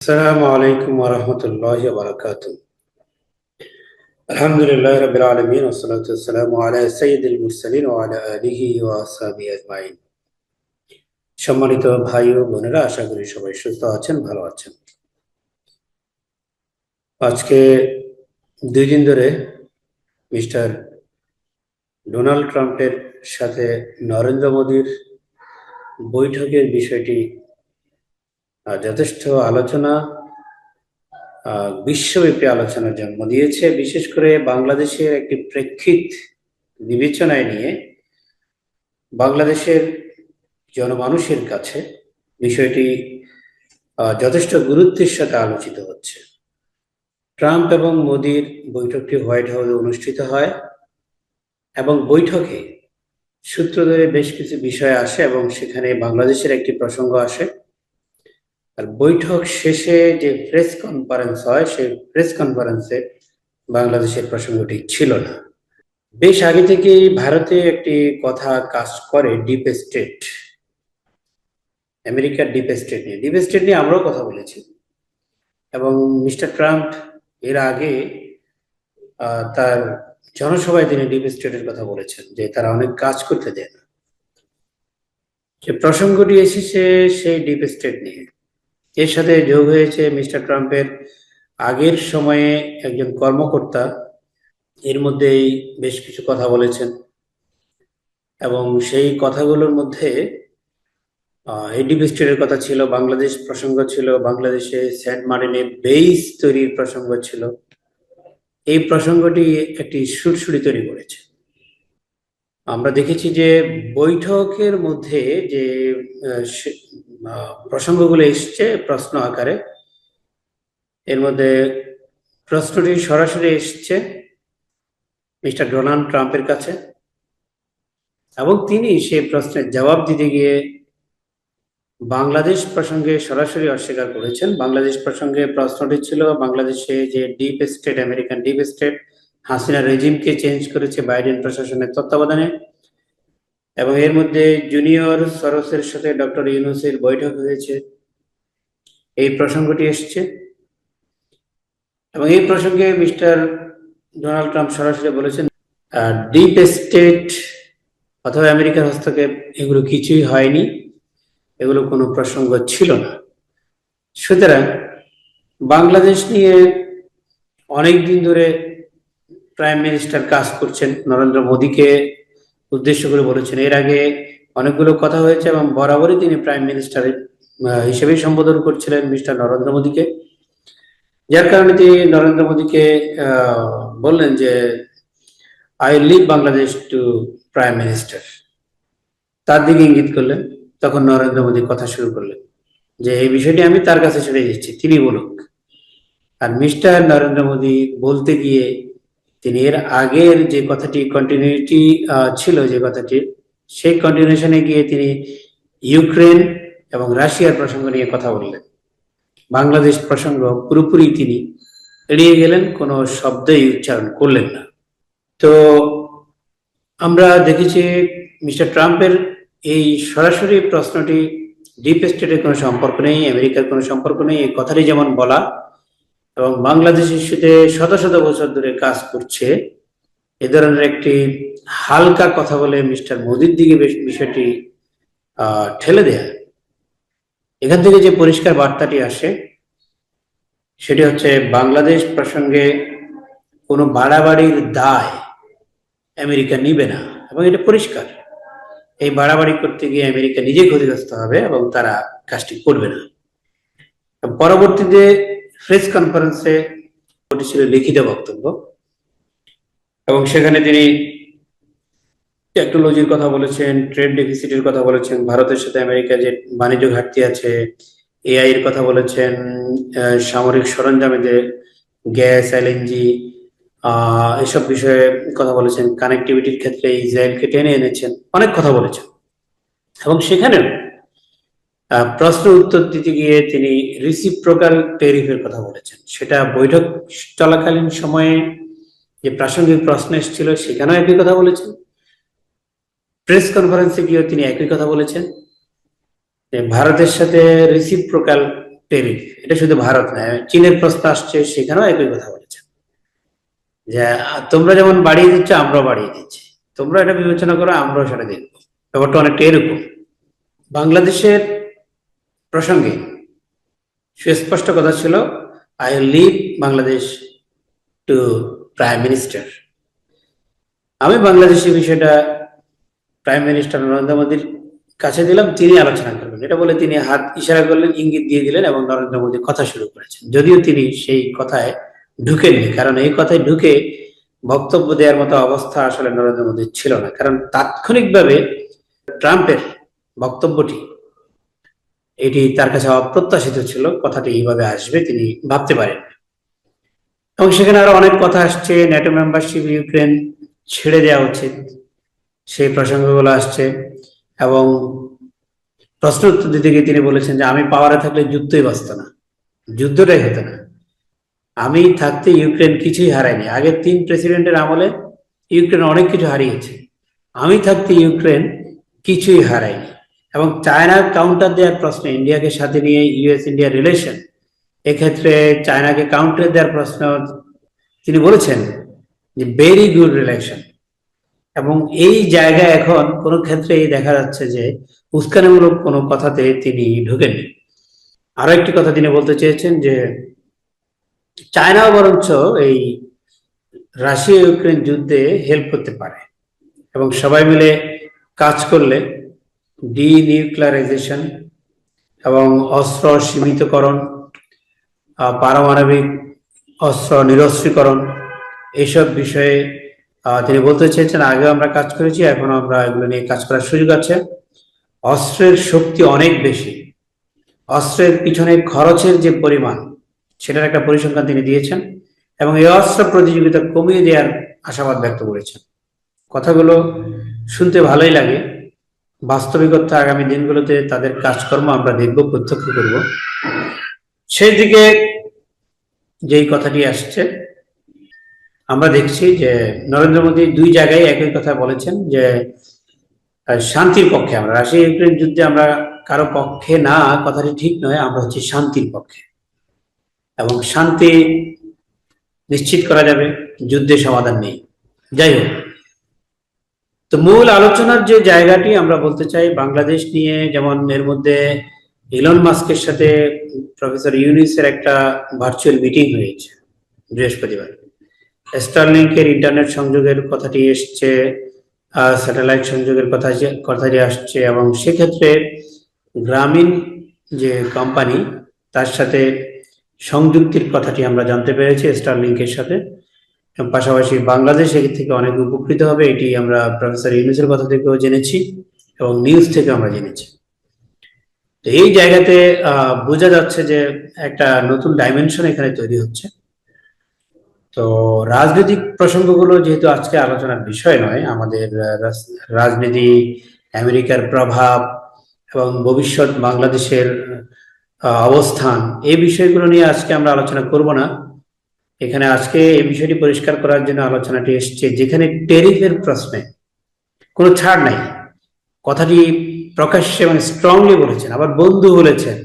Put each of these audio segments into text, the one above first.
السلام عليكم ورحمة الله وبركاته الحمد لله رب العالمين والصلاة والسلام على سيد المرسلين وعلى آله وأصحابه أجمعين সম্মানিত ভাই ও বোনেরা আশা করি সবাই সুস্থ আছেন ভালো আছেন আজকে দুই দিন ধরে মিস্টার ডোনাল্ড ট্রাম্পের সাথে নরেন্দ্র মোদীর বৈঠকের বিষয়টি আহ, যথেষ্ট আলোচনা বিশ্বব্যাপী আলোচনার জন্ম দিয়েছে। বিশেষ করে বাংলাদেশের একটি প্রেক্ষিত বিবেচনায় নিয়ে বাংলাদেশের জনমানুষের কাছে বিষয়টি যথেষ্ট গুরুত্বের সাথে আলোচিত হচ্ছে। ট্রাম্প এবং মোদির বৈঠকটি হোয়াইট হাউসে অনুষ্ঠিত হয় এবং বৈঠকে সূত্র ধরে বেশ কিছু বিষয় আসে এবং সেখানে বাংলাদেশের একটি প্রসঙ্গ আসে। আর বৈঠক শেষে যে প্রেস কনফারেন্স হয়, সেই প্রেস কনফারেন্সে বাংলাদেশের প্রসঙ্গটি ছিল না। বেশ আগে থেকেই ভারতে একটি কথা কাজ করে ডিপ স্টেট আমেরিকার ডিপ স্টেট নিয়ে। ডিপ স্টেট নিয়ে আমরাও কথা বলেছি। এবং মিস্টার ট্রাম্প এর আগে তার জনসভায় তিনি ডিপ স্টেটের কথা বলেছেন, যে তারা অনেক কাজ করতে দেয় না। যে প্রসঙ্গটি এসেছে সেই ডিপ স্টেট নিয়ে। এর সাথে যোগ হয়েছে মিস্টার ট্রাম্পের আগের সময়ে একজন কর্মকর্তা। এর মধ্যেই বেশ কিছু কথা বলেছেন। এবং সেই কথাগুলোর মধ্যে এই কথা ছিল, বাংলাদেশ প্রসঙ্গ ছিল, বাংলাদেশে সেন্ট মার্টিনে বেইস তৈরির প্রসঙ্গ ছিল। এই প্রসঙ্গটি একটি সুরসুরি তৈরি করেছে। আমরা দেখেছি যে বৈঠকের মধ্যে যে প্রসঙ্গগুলো এসছে প্রশ্ন আকারে। এর মধ্যে প্রশ্নটি সরাসরি এসছে মিস্টার ডোনাল্ড ট্রাম্পের কাছে এবং তিনি সেই প্রশ্নের জবাব দিতে গিয়ে বাংলাদেশ প্রসঙ্গে সরাসরি অস্বীকার করেছেন। বাংলাদেশ প্রসঙ্গে প্রশ্নটি ছিল, বাংলাদেশে যে deep state, American deep state Hasina রেজিমকে change করেছে বাইডেন প্রশাসনের তত্ত্বাবধানে। এবং এর মধ্যে জুনিয়র সরসের সাথে ডক্টর ইউনুসের বৈঠক হয়েছে। এই প্রসঙ্গটি এসছে। এবং এই প্রসঙ্গে মিস্টার ডোনাল্ড ট্রাম্প সরাসরি বলেছেন ডিপ স্টেট অথবা আমেরিকার হস্তক্ষেপ, এগুলো কিছুই হয়নি। এগুলো কোনো প্রসঙ্গ ছিল না। সুতরাং বাংলাদেশ নিয়ে অনেক দিন ধরে প্রাইম মিনিস্টার কাজ করছেন নরেন্দ্র মোদীকে উদ্দেশ্য করে বলেছেন। এর আগে অনেকগুলো কথা হয়েছে এবং বরাবরই তিনি প্রাইম মিনিস্টার হিসেবেই সম্বোধন করছিলেন মিস্টার নরেন্দ্র মোদীকে। যার কারণে তিনি নরেন্দ্র মোদীকে বললেন যে I leave Bangladesh to prime minister তার দিকে ইঙ্গিত করলেন। তখন নরেন্দ্র মোদী কথা শুরু করলেন যে, এই বিষয়টি আমি তার কাছে ছেড়ে দিচ্ছি। তিনি বলুক। আর মিস্টার নরেন্দ্র মোদী বলতে গিয়ে তিনি এর আগের যে কথাটি কন্টিনিউটি ছিল যে কথাটি, সেই কন্টিনিউশনে গিয়ে তিনি ইউক্রেন এবং রাশিয়ার প্রসঙ্গ নিয়ে কথা বললেন। বাংলাদেশ প্রসঙ্গ পুরোপুরি তিনি এড়িয়ে গেলেন, কোনো শব্দই উচ্চারণ করলেন না। তো আমরা দেখেছি মিস্টার ট্রাম্পের এই সরাসরি প্রশ্নটি, ডিপ স্টেটের কোনো সম্পর্ক নেই, আমেরিকার কোনো সম্পর্ক নেই, এই কথাটি যেমন বলা এবং বাংলাদেশ ইস্যুতে শত শত বছর ধরে কাজ করছে, এ ধরনের একটি হালকা কথা বলে মিস্টার মোদির দিকে বিষয়টি ঠেলে দেয়া। এখান থেকে যে পরিষ্কার বার্তাটি আসে, সেটি হচ্ছে বাংলাদেশ প্রসঙ্গে কোনো বাড়াবাড়ির দায় আমেরিকা নিবে না, এবং এটা পরিষ্কার। এই বাড়াবাড়ি করতে গিয়ে আমেরিকা নিজেই ক্ষতিগ্রস্ত হবে এবং তারা কাজটি করবে না। পরবর্তীতে প্রেস কনফারেন্সে ওটি ছিল লিখিত বক্তব্য। এবং সেখানে তিনি টেকনোলজির কথা বলেছেন ট্রেড ডেফিসিটের কথা বলেছেন, ভারতের সাথে আমেরিকা যে বাণিজ্য ঘাটতি আছে এআই এর কথা বলেছেন সামরিক সরঞ্জামেদের গ্যাস এলএনজি এসব বিষয়ে কথা বলেছেন। কানেক্টিভিটির ক্ষেত্রে ইসরায়েলকে টেনে এনেছেন। অনেক কথা বলেছেন। এবং সেখানেও প্রশ্ন উত্তর দিতে গিয়ে তিনি রিসিপ্রোকাল টেরিফের কথা বলেছেন। সেটা বৈঠক চলাকালীন সময়ে যে প্রাসঙ্গিক প্রশ্ন এসেছিল, সেখানেও একই কথা বলেছেন। প্রেস কনফারেন্সে গিয়েও তিনি একই কথা বলেছেন ভারতের সাথে রিসিপ্রোকাল টেরিফ এটা শুধু ভারত নয় চীনের প্রশ্ন আসছে, সেখানেও একই কথা বলেছেন। যে তোমরা যেমন বাড়িয়ে দিচ্ছ, আমরাও বাড়িয়ে দিচ্ছি। তোমরা এটা বিবেচনা করো, আমরাও সেটা দেখব। ব্যাপারটা অনেকটা এরকম। বাংলাদেশের প্রসঙ্গে সুস্পষ্ট কথা ছিল I leave Bangladesh to prime minister আমি বাংলাদেশের বিষয়টা প্রাইম মিনিস্টার নরেন্দ্র মোদীর কাছে দিলাম, তিনি আলোচনা করবেন। এটা বলে তিনি হাত ইশারা করলেন, ইঙ্গিত দিয়ে দিলেন এবং নরেন্দ্র মোদী কথা শুরু করেছেন। যদিও তিনি সেই কথায় ঢুকেননি, কারণ এই কথায় ঢুকে বক্তব্য দেওয়ার মতো অবস্থা আসলে নরেন্দ্র মোদীর ছিল না। কারণ তাৎক্ষণিকভাবে ট্রাম্পের বক্তব্যটি এটি তার কাছে অপ্রত্যাশিত ছিল, কথাটি এইভাবে আসবে তিনি ভাবতে পারেন এবং সেখানে আরও অনেক কথা আসছে ন্যাটো মেম্বারশিপ ইউক্রেন ছেড়ে দেওয়া উচিত, সেই প্রসঙ্গগুলো আসছে এবং প্রশ্ন উত্তর দিতে গিয়ে তিনি বলেছেন যে, আমি পাওয়ারে থাকলে যুদ্ধই বাঁচত না, যুদ্ধটাই হতো না। আমি থাকতে ইউক্রেন কিছুই হারায়নি। আগের তিন প্রেসিডেন্টের আমলে ইউক্রেন অনেক কিছু হারিয়েছে। আমি থাকতে ইউক্রেন কিছুই হারায়নি। এবং চায়নার কাউন্টার দেওয়ার প্রশ্নে, ইন্ডিয়াকে সাথে নিয়ে ইউএস ইন্ডিয়া রিলেশন এক্ষেত্রে চায়নাকে কাউন্টার দেওয়ার প্রশ্ন তিনি বলেছেন যে ভেরি গুড রিলেশন এবং এই জায়গায় এখন কোনো ক্ষেত্রেই দেখা যাচ্ছে যে উস্কানিমূলক কোনো কথাতে তিনি ঢুকেননি। আরও একটি কথা তিনি বলতে চেয়েছেন যে চায়নাও বরঞ্চ এই রাশিয়া ইউক্রেন যুদ্ধে হেল্প করতে পারে এবং সবাই মিলে কাজ করলে ডিনিউক্লিয়ারাইজেশন এবং অস্ত্র সীমিতকরণ পারমাণবিক অস্ত্র নিরস্ত্রীকরণ এইসব বিষয়ে তিনি বলতে চেয়েছেন আগে আমরা কাজ করেছি এখন আমরা এগুলো নিয়ে কাজ করার সুযোগ আছে। অস্ত্রের শক্তি অনেক বেশি। অস্ত্রের পিছনে খরচের যে পরিমাণ, সেটার একটা পরিসংখ্যান তিনি দিয়েছেন এবং এই অস্ত্র প্রতিযোগিতা কমিয়ে দেওয়ার আশাবাদ ব্যক্ত করেছেন। কথাগুলো শুনতে ভালোই লাগে। বাস্তবিকতা আগামী দিনগুলোতে তাদের কাজকর্ম আমরা দেখব, প্রত্যক্ষ করব। সেই দিকে যেই কথাটি আসছে, আমরা দেখছি যে নরেন্দ্র মোদী দুই জায়গায় একই কথা বলেছেন যে শান্তির পক্ষে আমরা রাশিয়া ইউক্রেন যুদ্ধে আমরা কারও পক্ষে না, কথাটি ঠিক নয়, আমরা হচ্ছে শান্তির পক্ষে। এবং শান্তি নিশ্চিত করা যাবে যুদ্ধের সমাধান নেই। যাই হোক তো মূল আলোচনার যে জায়গাটি আমরা বলতে চাই, বাংলাদেশ নিয়ে, যেমন এর মধ্যে ইলন মাস্কের সাথে প্রফেসর ইউনিসের একটা ভার্চুয়াল মিটিং হয়েছে বৃহস্পতিবার। স্টারলিংকের ইন্টারনেট সংযোগের কথাটি এসছে স্যাটেলাইট সংযোগের কথা কথাটি আসছে এবং সেক্ষেত্রে গ্রামীণ যে কোম্পানি তার সাথে সংযুক্তির কথাটি আমরা জানতে পেরেছি স্টারলিংকের সাথে। পাশাপাশি বাংলাদেশ থেকে অনেক উপকৃত হবে, এটি আমরা প্রফেসর ইউনুসের কথা থেকেও জেনেছি এবং নিউজ থেকে আমরা জেনেছি। তো এই জায়গাতে বোঝা যাচ্ছে যে একটা নতুন ডাইমেনশন এখানে তৈরি হচ্ছে। তো রাজনৈতিক প্রসঙ্গগুলো যেহেতু আজকে আলোচনার বিষয় নয়, আমাদের রাজনীতি, আমেরিকার প্রভাব এবং ভবিষ্যৎ বাংলাদেশের অবস্থান এই বিষয়গুলো নিয়ে আজকে আমরা আলোচনা করব না। এখানে আজকে এই বিষয়টি পরিষ্কার করার জন্য আলোচনাটি এসছে, যেখানে টেরিফের প্রশ্নে কোনো ছাড় নাই। কথাটি প্রকাশ্যে মানে স্ট্রংলি বলেছেন। আবার বন্ধু বলেছেন।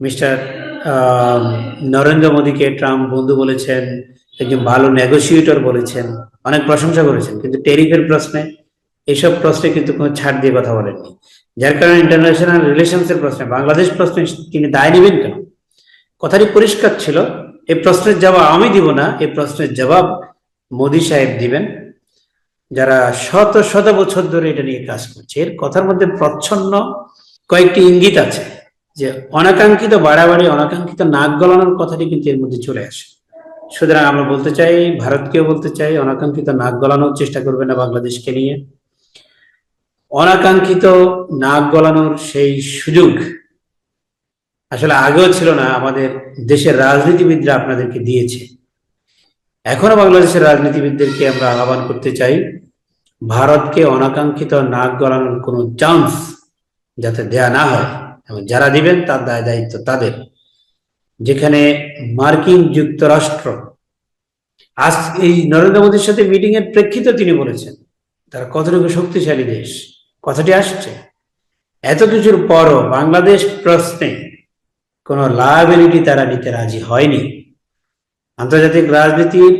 মিস্টার নরেন্দ্র মোদীকে ট্রাম্প বন্ধু বলেছেন, একজন ভালো নেগোসিয়েটর বলেছেন, অনেক প্রশংসা করেছেন। কিন্তু টেরিফের প্রশ্নে এইসব প্রশ্নে কিন্তু কোনো ছাড় দিয়ে কথা বলেননি। যার কারণে ইন্টারন্যাশনাল রিলেশনস এর প্রশ্নে, বাংলাদেশ প্রশ্নে তিনি দায় নেবেন কেন? কথাটি পরিষ্কার ছিল এই প্রশ্নের জবাব আমি দিব না, এই প্রশ্নের জবাব মোদী সাহেব দিবেন। যারা শত শত বছর ধরে এটা নিয়ে কাজ করছে, এর কথার মধ্যে প্রচ্ছন্ন কয়েকটি ইঙ্গিত আছে যে অনাকাঙ্ক্ষিত বাড়াবাড়ি, অনাকাঙ্ক্ষিত নাক গলানোর কথাটি কিন্তু এর মধ্যে চলে আসে। সুতরাং আমরা বলতে চাই, ভারতকেও বলতে চাই, অনাকাঙ্ক্ষিত নাক গলানোর চেষ্টা করবে না বাংলাদেশকে নিয়ে। অনাকাঙ্ক্ষিত নাক গলানোর সেই সুযোগ আসলে আগেও ছিল না, আমাদের দেশের রাজনীতিবিদরা আপনাদেরকে দিয়েছে। এখনও বাংলাদেশের রাজনীতিবিদদেরকে আমরা আহ্বান করতে চাই, ভারতকে অনাকাঙ্ক্ষিত নাক গলানোর কোনো চান্স যাতে দেয়া না হয়। এবং যারা দিবেন, তার দায় দায়িত্ব তাদের। যেখানে মার্কিন যুক্তরাষ্ট্র, আজ এই নরেন্দ্র মোদীর সাথে মিটিং এর প্রেক্ষিতে তিনি বলেছেন, তারা কতটুকু শক্তিশালী দেশ? কথাটি আসছে। এত কিছুর পরও বাংলাদেশ প্রশ্নে কোনো লায়াবিলিটি তারা নিতে রাজি হয়নি। আন্তর্জাতিক রাজনীতির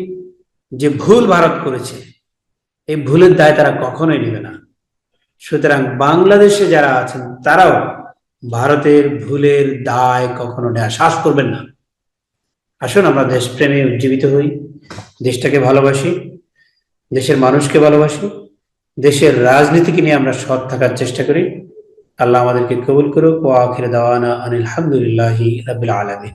যে ভুল ভারত করেছে, এই ভুলের দায় তারা কখনোই নেবে না। সুতরাং বাংলাদেশে যারা আছেন, তারাও ভারতের ভুলের দায় কখনো শ্বাস করবেন না। আসুন আমরা দেশপ্রেমে উজ্জীবিত হই, দেশটাকে ভালোবাসি, দেশের মানুষকে ভালোবাসি, দেশের রাজনীতিকে নিয়ে আমরা সৎ থাকার চেষ্টা করি। আল্লাহ আমাদেরকে কবুল করুক ও আখির দাওয়ানা আনিল হামদুলিল্লাহি রাব্বিল আলামিন